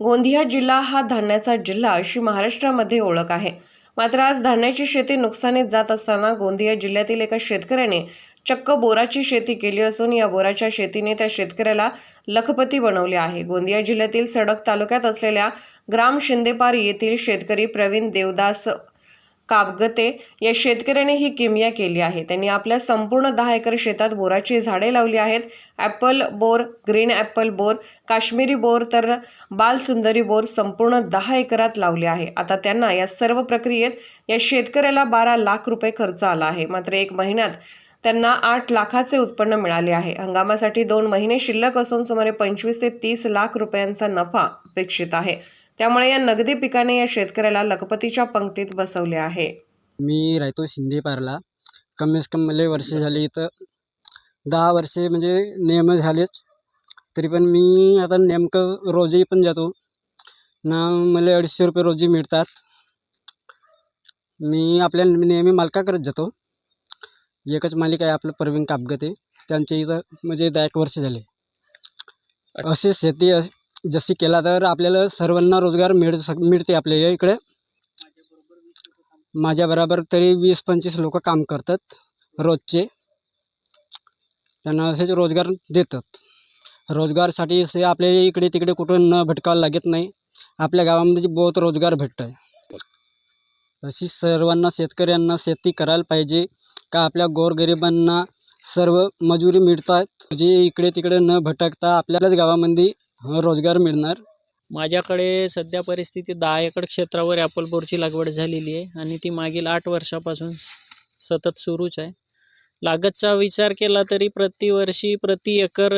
गोंदिया जिल्हा हा धान्याचा जिल्हा अशी महाराष्ट्रामध्ये ओळख आहे. मात्र आज धान्याची शेती नुकसानीत जात असताना गोंदिया जिल्ह्यातील एका शेतकऱ्याने चक्क बोराची शेती केली असून या बोराच्या शेतीने त्या शेतकऱ्याला लखपती बनवले आहे. गोंदिया जिल्ह्यातील सडक तालुक्यात असलेल्या ग्राम शिंदेपार येथील शेतकरी प्रवीण देवदास काबगते या शेतकऱ्याने ही किमया केली आहे. त्यांनी आपल्या संपूर्ण दहा एकर शेतात बोराची झाडे लावली आहेत. ॲपल बोर ग्रीन ॲपल बोर काश्मीरी बोर तर बालसुंदरी बोर संपूर्ण दहा एकरात लावले आहे. आता त्यांना या सर्व प्रक्रियेत या शेतकऱ्याला बारा लाख रुपये खर्च आला आहे. मात्र एक महिन्यात त्यांना आठ लाखाचे उत्पन्न मिळाले आहे. हंगामासाठी दोन महिने शिल्लक असून सुमारे पंचवीस ते तीस लाख रुपयांचा नफा अपेक्षित आहे. त्यामुळे या नगदी पिकाने या शेतकऱ्याला लखपतीच्या पंक्तीत बसवले आहे. मी राहतो शिंदे पारला. कमीत कमी मला वर्षे झाली इथं. दहा वर्षे म्हणजे नियम झालेच. तरी पण मी आता नेमकं रोजही पण जातो. ना मला अडीचशे रुपये रोजी मिळतात. मी आपल्या नेहमी मालकाकडेच जातो. एकच मालिक आहे आपलं प्रवीण कापगते. त्यांचे इथं म्हणजे दहा एक वर्ष झाले. अशी शेती अस- जशी केला तर आपल्याला सर्वांना रोजगार मिळ सक मिळते आपल्या इकडे. माझ्याबरोबर तरी वीस पंचवीस लोक काम करतात रोजचे. त्यांना असेच रोजगार देतात. रोजगारसाठी असे आपल्या इकडे तिकडे कुठून न भटकावं लागत नाही. आपल्या गावामध्ये बहुत रोजगार भेटत आहे अशी सर्वांना शेतकऱ्यांना शेती करायला पाहिजे का आपल्या गोरगरिबांना सर्व मजुरी मिळतात. जे इकडे तिकडे न भटकता आपल्यालाच गावामध्ये रोजगार मिळणार. माझ्याकडे सध्या परिस्थिती दहा एकर क्षेत्रावर ॲपल बोरची लागवड झालेली आहे आणि ती मागील आठ वर्षापासून सतत सुरूच आहे. लागतचा विचार केला तरी प्रतिवर्षी प्रति एकर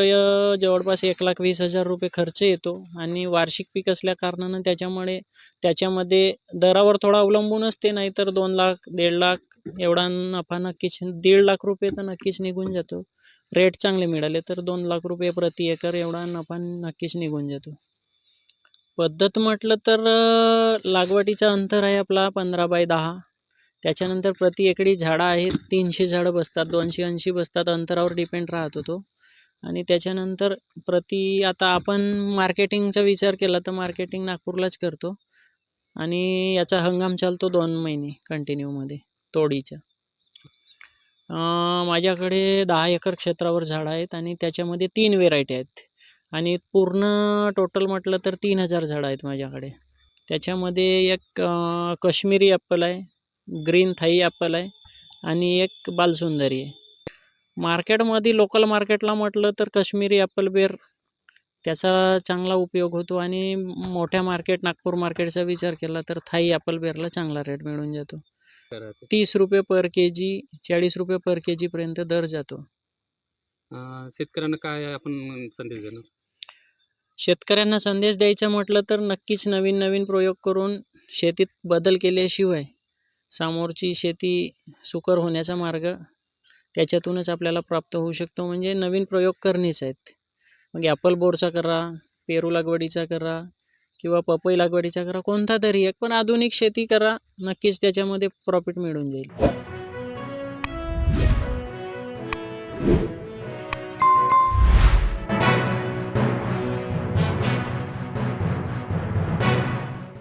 जवळपास एक लाख वीस हजार रुपये खर्च येतो. आणि वार्षिक पीक असल्या कारणानं त्याच्यामुळे त्याच्यामध्ये दरावर थोडा अवलंबून असते नाहीतर दोन लाख दीड लाख एवढा नफा नक्कीच दीड लाख रुपये तर नक्कीच निघून जातो. रेट चांगले मिळाले तर दोन लाख रुपये प्रति एकर एवढा नफा नक्कीच निघून जातो. पद्धत म्हटलं तर लागवडीचा अंतर आहे आपला पंधरा बाय दहा. त्याच्यानंतर प्रति एकडी झाडं आहेत तीनशे झाडं बसतात दोनशे ऐंशी बसतात अंतरावर डिपेंड राहतो तो. आणि त्याच्यानंतर प्रति आता आपण मार्केटिंगचा विचार केला तर मार्केटिंग नागपूरलाच करतो. आणि याचा हंगाम चालतो दोन महिने कंटिन्यूमध्ये तोडीच्या माझ्याकडे दहा एकर क्षेत्रावर झाडं आहेत आणि त्याच्यामध्ये तीन व्हेरायटी आहेत. आणि पूर्ण टोटल म्हटलं तर तीन हजार झाडं आहेत माझ्याकडे. त्याच्यामध्ये एक अं, काश्मीरी आहे ग्रीन थाई ॲपल आहे आणि एक बालसुंदरी आहे. मार्केटमध्ये लोकल मार्केटला म्हटलं तर काश्मीरी ॲपल बेर त्याचा चांगला उपयोग होतो आणि मोठ्या मार्केट नागपूर मार्केटचा विचार केला तर थाई ॲपल बेरला चांगला रेट मिळून जातो. तीस रुपये पर के जी चाळीस रुपये पर के जीपर्यंत दर जातो. शेतकऱ्यांना काय आपण संदेश देणार? शेतकऱ्यांना संदेश द्यायचा म्हटलं तर नक्कीच नवीन नवीन प्रयोग करून शेतीत बदल केल्याशिवाय समोरची शेती सुकर होण्याचा मार्ग त्याच्यातूनच आपल्याला प्राप्त होऊ शकतो. म्हणजे नवीन प्रयोग करणेच आहेत. मग ॲपल बोरचा करा पेरू लागवडीचा करा किंवा पपई लागवडीचा करा कोणता तरी एक पण आधुनिक शेती करा नक्कीच त्याच्यामध्ये प्रॉफिट मिळून जाईल.